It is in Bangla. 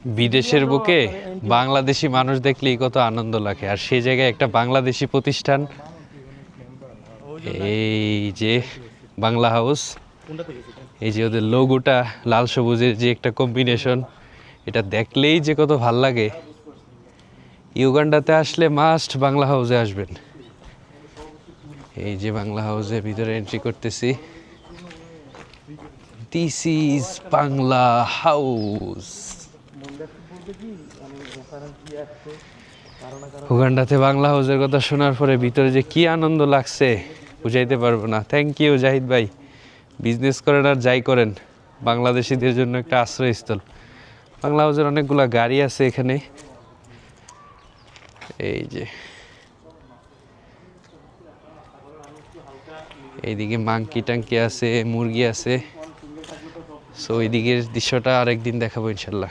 বিদেশের বুকে বাংলাদেশি মানুষ দেখলেই কত আনন্দ লাগে। আর সেই জায়গায় একটা বাংলাদেশি প্রতিষ্ঠান, এই যে বাংলা হাউস, এই যে ওদের লোগোটা লাল সবুজের যে একটা কম্বিনেশন এটা দেখলেই যে কত ভালো লাগে। ইউগান্ডাতে আসলে মাস্ট বাংলা হাউসে আসবেন। এই যে বাংলা হাউসে ভিতরে এন্ট্রি করতেছি। দিস ইজ বাংলা হাউস উগান্ডাতে বাংলা হাউসের কথা শোনার পরে ভিতরে যে কি আনন্দ লাগছে, বুঝাইতে পারব না। থ্যাংক ইউ জাহিদ ভাই। বিজনেস করেন আর যাই করেন, বাংলাদেশিদের জন্য একটা আশ্রয়স্থল। বাংলা হাউসের অনেকগুলা গাড়ি আছে এখানে। এই যে। এইদিকে মাংকি টাঙ্কি আছে, মুরগি আছে। সো এইদিকের দৃশ্যটা আরেকদিন দেখাবো ইনশাল্লাহ।